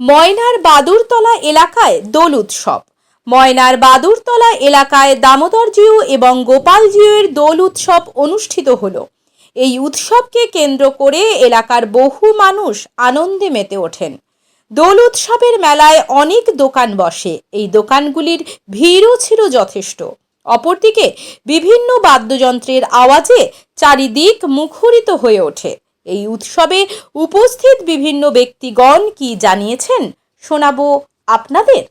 ময়নার বাদুরতলা এলাকায় দোল উৎসব। ময়নার বাদুরতলা এলাকায় দামোদরজিউ এবং গোপালজিউয়ের দোল উৎসব অনুষ্ঠিত হলো। এই উৎসবকে কেন্দ্র করে এলাকার বহু মানুষ আনন্দে মেতে ওঠেন। দোল উৎসবের মেলায় অনেক দোকান বসে। এই দোকানগুলির ভিড়ও ছিল যথেষ্ট। অপরদিকে বিভিন্ন বাদ্যযন্ত্রের আওয়াজে চারিদিক মুখরিত হয়ে ওঠে। এই উৎসবে উপস্থিত বিভিন্ন ব্যক্তিগণ কি জানিয়েছেন শোনাবো আপনাদের।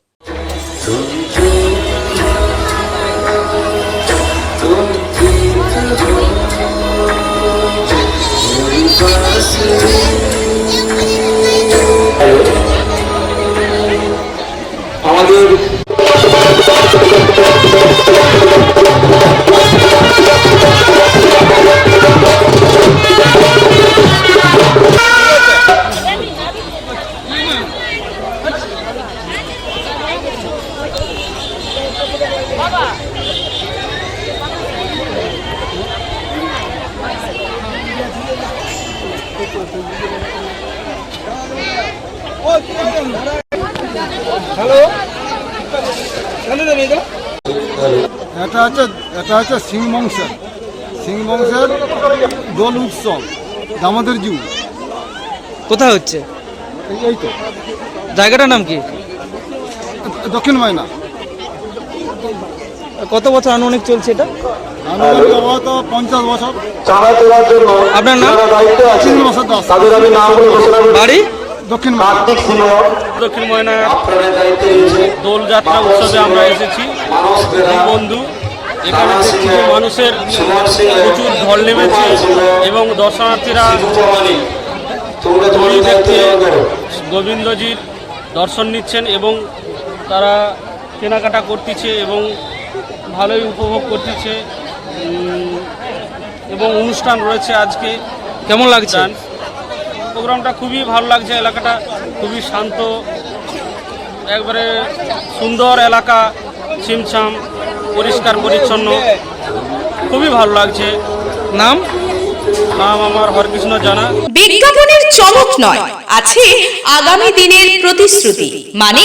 এটা? হচ্ছে এটা হচ্ছে সিং বংশের সিং বংশের দোল উৎসব দামোদর জু। কোথায় হচ্ছে? এই- তো। জায়গাটার নাম কি? দক্ষিণ ময়না। কত বছর আনুমানিক চলছে এটা? পঞ্চাশ বছর। আপনার নাম? বাড়ি? দক্ষিণ দক্ষিণ ময়না দোলযাত্রা উৎসবে আমরা এসেছি। বন্ধু এখানে দেখছি যে মানুষের প্রচুর ঢল নেমেছে এবং দর্শনার্থীরা দায়িত্ব দেখতে গোবিন্দজির দর্শন নিচ্ছেন এবং তারা কেনাকাটা করতেছে এবং ভালোই উপভোগ করতেছে। এবং অনুষ্ঠান রয়েছে আজকে। কেমন লাগছে? প্রোগ্রামটা খুবই ভালো লাগছে, এলাকাটা খুবই শান্ত, একবারে সুন্দর এলাকা, ছিমছাম, পরিষ্কার, পরিচ্ছন্ন, খুবই ভালো লাগছে। নাম? নাম আমার হরকৃষ্ণ জানা। বিজ্ঞাপনের চমক নয়, আছে আগামী দিনের প্রতিশ্রুতি মানে